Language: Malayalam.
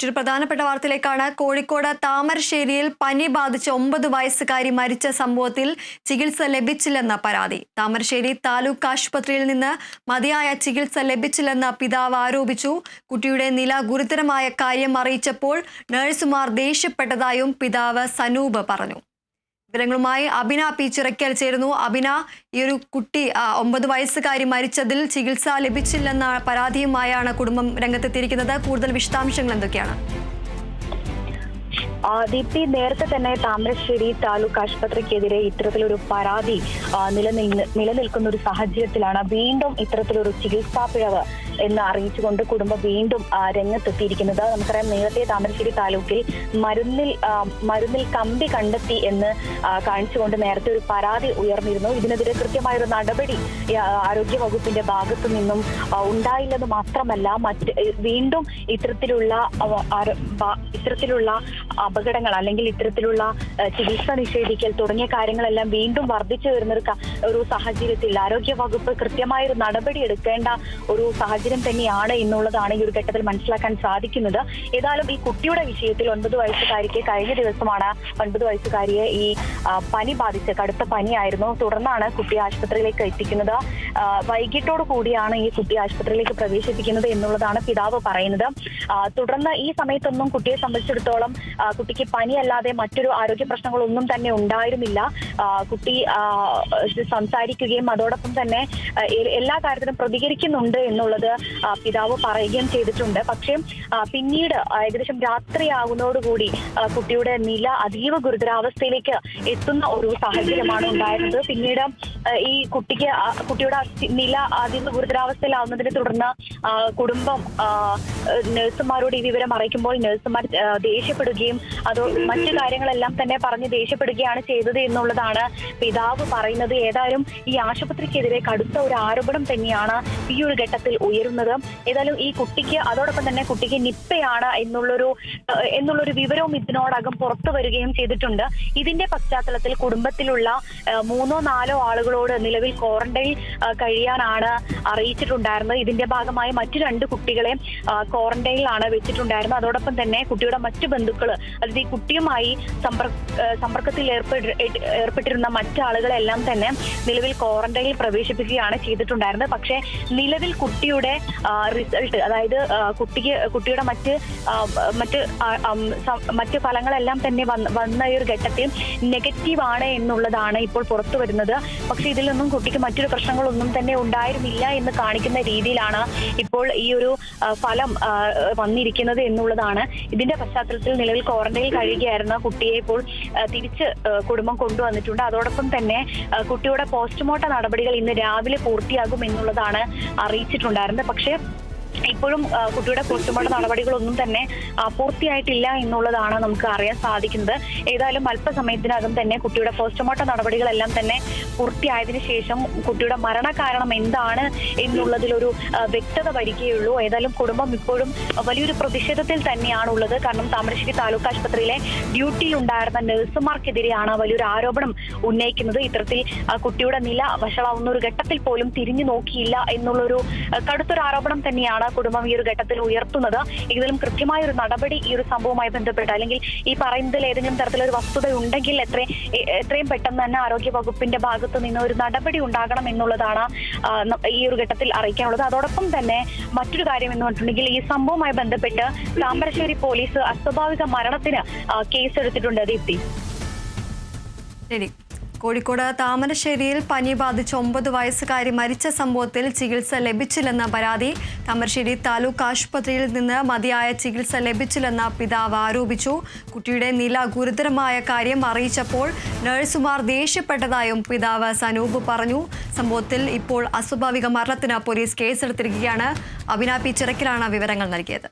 മറ്റൊരു പ്രധാനപ്പെട്ട വാർത്തയിലേക്കാണ്. കോഴിക്കോട് താമരശ്ശേരിയിൽ പനി ബാധിച്ച ഒമ്പത് വയസ്സുകാരി മരിച്ച സംഭവത്തിൽ ചികിത്സ ലഭിച്ചില്ലെന്ന പരാതി. താമരശ്ശേരി താലൂക്ക് ആശുപത്രിയിൽ നിന്ന് മതിയായ ചികിത്സ ലഭിച്ചില്ലെന്ന പിതാവ് ആരോപിച്ചു. കുട്ടിയുടെ നില ഗുരുതരമായ കാര്യം അറിയിച്ചപ്പോൾ നഴ്സുമാർ ദേഷ്യപ്പെട്ടതായും പിതാവ് സനൂപ് പറഞ്ഞു. വിവരങ്ങളുമായി അബിന പി ചിറക്കൽ ചേരുന്നു. അബിന ഈ ഒരു കുട്ടി ഒമ്പത് വയസ്സുകാരി മരിച്ചതിൽ ചികിത്സ ലഭിച്ചില്ലെന്ന പരാതിയുമായാണ് കുടുംബം രംഗത്തെത്തിയിരിക്കുന്നത്. കൂടുതൽ വിശദാംശങ്ങൾ എന്തൊക്കെയാണ്? ദീപ്തി നേരത്തെ തന്നെ താമരശ്ശേരി താലൂക്ക് ആശുപത്രിക്കെതിരെ ഇത്തരത്തിലൊരു പരാതി നിലനിൽ നിലനിൽക്കുന്ന ഒരു സാഹചര്യത്തിലാണ് വീണ്ടും ഇത്തരത്തിലൊരു ചികിത്സാ പിഴവ് എന്ന് അറിയിച്ചുകൊണ്ട് കുടുംബം വീണ്ടും രംഗത്തെത്തിയിരിക്കുന്നത്. നമുക്കറിയാം നേരത്തെ താമരശ്ശേരി താലൂക്കിൽ മരുന്നിൽ മരുന്നിൽ കമ്പി കണ്ടെത്തി എന്ന് കാണിച്ചുകൊണ്ട് നേരത്തെ ഒരു പരാതി ഉയർന്നിരുന്നു. ഇതിനെതിരെ കൃത്യമായൊരു നടപടി ആരോഗ്യ വകുപ്പിന്റെ ഭാഗത്തു നിന്നും ഉണ്ടായില്ലെന്ന് മാത്രമല്ല മറ്റ് വീണ്ടും ഇത്തരത്തിലുള്ള ഇത്തരത്തിലുള്ള അപകടങ്ങൾ അല്ലെങ്കിൽ ഇത്തരത്തിലുള്ള ചികിത്സ നിഷേധിക്കൽ തുടങ്ങിയ കാര്യങ്ങളെല്ലാം വീണ്ടും വർദ്ധിച്ചു വരുന്ന ഒരു സാഹചര്യത്തിൽ ആരോഗ്യ വകുപ്പ് കൃത്യമായൊരു നടപടി എടുക്കേണ്ട ഒരു സാഹചര്യം തന്നെയാണ് എന്നുള്ളതാണ് ഈ ഒരു ഘട്ടത്തിൽ മനസ്സിലാക്കാൻ സാധിക്കുന്നത്. ഏതായാലും ഈ കുട്ടിയുടെ വിഷയത്തിൽ ഒൻപത് വയസ്സുകാരിക്ക് കഴിഞ്ഞ ദിവസമാണ് ഒൻപത് വയസ്സുകാരിയെ ഈ പനി ബാധിച്ച് കടുത്ത പനിയായിരുന്നു. തുടർന്നാണ് കുട്ടി ആശുപത്രിയിലേക്ക് എത്തിക്കുന്നത്. വൈകിട്ടോടു കൂടിയാണ് ഈ കുട്ടി ആശുപത്രിയിലേക്ക് പ്രവേശിപ്പിക്കുന്നത് എന്നുള്ളതാണ് പിതാവ് പറയുന്നത്. തുടർന്ന് ഈ സമയത്തൊന്നും കുട്ടിയെ സംബന്ധിച്ചിടത്തോളം കുട്ടിക്ക് പനിയല്ലാതെ മറ്റൊരു ആരോഗ്യ പ്രശ്നങ്ങളൊന്നും തന്നെ ഉണ്ടായിരുന്നില്ല. കുട്ടി സംസാരിക്കുകയും അതോടൊപ്പം തന്നെ എല്ലാ കാര്യത്തിലും പ്രതികരിക്കുന്നുണ്ട് എന്നുള്ളത് പിതാവ് പറയുകയും ചെയ്തിട്ടുണ്ട്. പക്ഷേ പിന്നീട് ഏകദേശം രാത്രിയാകുന്നതോടുകൂടി കുട്ടിയുടെ നില അതീവ ഗുരുതരാവസ്ഥയിലേക്ക് എത്തുന്ന ഒരു സാഹചര്യമാണ് ഉണ്ടായിരുന്നത്. പിന്നീട് ഈ കുട്ടിക്ക് കുട്ടിയുടെ നില അതീവ ഗുരുതരാവസ്ഥയിലാവുന്നതിനെ തുടർന്ന് കുടുംബം നഴ്സുമാരോട് ഈ വിവരം അറിയിക്കുമ്പോൾ നഴ്സുമാർ ദേഷ്യപ്പെടുകയും അത് മറ്റു കാര്യങ്ങളെല്ലാം തന്നെ പറഞ്ഞ് ദേഷ്യപ്പെടുകയാണ് ചെയ്തത് എന്നുള്ളതാണ് പിതാവ് പറയുന്നത്. ഏതായാലും ഈ ആശുപത്രിക്കെതിരെ കടുത്ത ഒരു ആരോപണം തന്നെയാണ് ഈ ഒരു ഘട്ടത്തിൽ ഉയരുന്നത്. ഏതായാലും ഈ കുട്ടിക്ക് അതോടൊപ്പം തന്നെ കുട്ടിക്ക് നിപ്പയാണ് എന്നുള്ളൊരു എന്നുള്ളൊരു വിവരവും ഇതിനോടകം പുറത്തു വരികയും ചെയ്തിട്ടുണ്ട്. ഇതിന്റെ പശ്ചാത്തലത്തിൽ കുടുംബത്തിലുള്ള മൂന്നോ നാലോ ആളുകളോട് നിലവിൽ ക്വാറന്റൈൻ കഴിയാനാണ് അറിയിച്ചിട്ടുണ്ടായിരുന്നത്. ഇതിന്റെ ഭാഗമായി മറ്റു രണ്ട് കുട്ടികളെ ക്വാറന്റൈനിലാണ് വെച്ചിട്ടുണ്ടായിരുന്നത്. അതോടൊപ്പം തന്നെ കുട്ടിയുടെ മറ്റു ബന്ധുക്കൾ അതായത് ഈ കുട്ടിയുമായി സമ്പർക്കത്തിൽ ഏർപ്പെട്ടിരുന്ന മറ്റാളുകളെല്ലാം തന്നെ നിലവിൽ ക്വാറന്റൈനിൽ പ്രവേശിപ്പിക്കുകയാണ് ചെയ്തിട്ടുണ്ടായിരുന്നത്. പക്ഷേ നിലവിൽ കുട്ടിയുടെ റിസൾട്ട് അതായത് കുട്ടിക്ക് കുട്ടിയുടെ മറ്റ് മറ്റ് മറ്റ് ഫലങ്ങളെല്ലാം തന്നെ വന്ന ഈ ഒരു ഘട്ടത്തിൽ നെഗറ്റീവ് ആണ് എന്നുള്ളതാണ് ഇപ്പോൾ പുറത്തു വരുന്നത്. പക്ഷെ ഇതിലൊന്നും കുട്ടിക്ക് മറ്റൊരു പ്രശ്നങ്ങളൊന്നും തന്നെ ഉണ്ടായിരുന്നില്ല എന്ന് കാണിക്കുന്ന രീതിയിലാണ് ഇപ്പോൾ ഈ ഒരു ഫലം വന്നിരിക്കുന്നത് എന്നുള്ളതാണ്. ഇതിന്റെ പശ്ചാത്തലത്തിൽ നിലവിൽ ക്വാറന്റൈനിൽ കഴിയുകയായിരുന്ന കുട്ടിയെ ഇപ്പോൾ തിരിച്ച് കുടുംബം കൊണ്ടുവന്നിട്ടുണ്ട്. അതോടൊപ്പം തന്നെ കുട്ടിയുടെ പോസ്റ്റ്മോർട്ടം നടപടികൾ ഇന്ന് രാവിലെ പൂർത്തിയാകും എന്നുള്ളതാണ് അറിയിച്ചിട്ടുണ്ടായിരുന്നത്. പക്ഷേ ഇപ്പോഴും കുട്ടിയുടെ പോസ്റ്റ്മോർട്ടം നടപടികളൊന്നും തന്നെ പൂർത്തിയായിട്ടില്ല എന്നുള്ളതാണ് നമുക്ക് അറിയാൻ സാധിക്കുന്നത്. ഏതായാലും അല്പസമയത്തിനകം തന്നെ കുട്ടിയുടെ പോസ്റ്റ്മോർട്ടം നടപടികളെല്ലാം തന്നെ പൂർത്തിയായതിനു ശേഷം കുട്ടിയുടെ മരണകാരണം എന്താണ് എന്നുള്ളതിലൊരു വ്യക്തത വരികയുള്ളൂ. ഏതായാലും കുടുംബം ഇപ്പോഴും വലിയൊരു പ്രതിഷേധത്തിൽ തന്നെയാണ് ഉള്ളത് കാരണം താമരശ്ശേരി താലൂക്ക് ആശുപത്രിയിലെ ഡ്യൂട്ടിയിൽ ഉണ്ടായിരുന്ന നഴ്സുമാർക്കെതിരെയാണ് വലിയൊരു ആരോപണം ഉന്നയിക്കുന്നത്. ഇത്തരത്തിൽ കുട്ടിയുടെ നില വഷളാവുന്ന ഒരു ഘട്ടത്തിൽ പോലും തിരിഞ്ഞു നോക്കിയില്ല എന്നുള്ളൊരു കടുത്തൊരു ആരോപണം തന്നെയാണ് കുടുംബം ഈ ഒരു ഘട്ടത്തിൽ ഉയർത്തുന്നത്. ഇതിലും കൃത്യമായ ഒരു നടപടി ഈ ഒരു സംഭവവുമായി ബന്ധപ്പെട്ട് അല്ലെങ്കിൽ ഈ പറയുന്നതിൽ ഏതെങ്കിലും തരത്തിലൊരു വസ്തുത ഉണ്ടെങ്കിൽ എത്ര എത്രയും പെട്ടെന്ന് തന്നെ ആരോഗ്യ വകുപ്പിന്റെ ഭാഗത്ത് നിന്ന് ഒരു നടപടി ഉണ്ടാകണം എന്നുള്ളതാണ് ഈ ഒരു ഘട്ടത്തിൽ അറിയിക്കാനുള്ളത്. അതോടൊപ്പം തന്നെ മറ്റൊരു കാര്യം എന്ന് പറഞ്ഞിട്ടുണ്ടെങ്കിൽ ഈ സംഭവവുമായി ബന്ധപ്പെട്ട് താമരശ്ശേരി പോലീസ് അസ്വാഭാവിക മരണത്തിന് കേസെടുത്തിട്ടുണ്ട് ദീപ്തി. ശരി. കോഴിക്കോട് താമരശ്ശേരിയിൽ പനി ബാധിച്ച് ഒമ്പത് വയസ്സുകാരി മരിച്ച സംഭവത്തിൽ ചികിത്സ ലഭിച്ചില്ലെന്ന പരാതി. താമരശ്ശേരി താലൂക്ക് ആശുപത്രിയിൽ നിന്ന് മതിയായ ചികിത്സ ലഭിച്ചില്ലെന്ന പിതാവ് ആരോപിച്ചു. കുട്ടിയുടെ നില ഗുരുതരമായ കാര്യം അറിയിച്ചപ്പോൾ നഴ്സുമാർ ദേഷ്യപ്പെട്ടതായും പിതാവ് സനൂപ് പറഞ്ഞു. സംഭവത്തിൽ ഇപ്പോൾ അസ്വാഭാവിക മരണത്തിന് പോലീസ് കേസെടുത്തിരിക്കുകയാണ്. അഭിന പി ചിറക്കിലാണ് വിവരങ്ങൾ നൽകിയത്.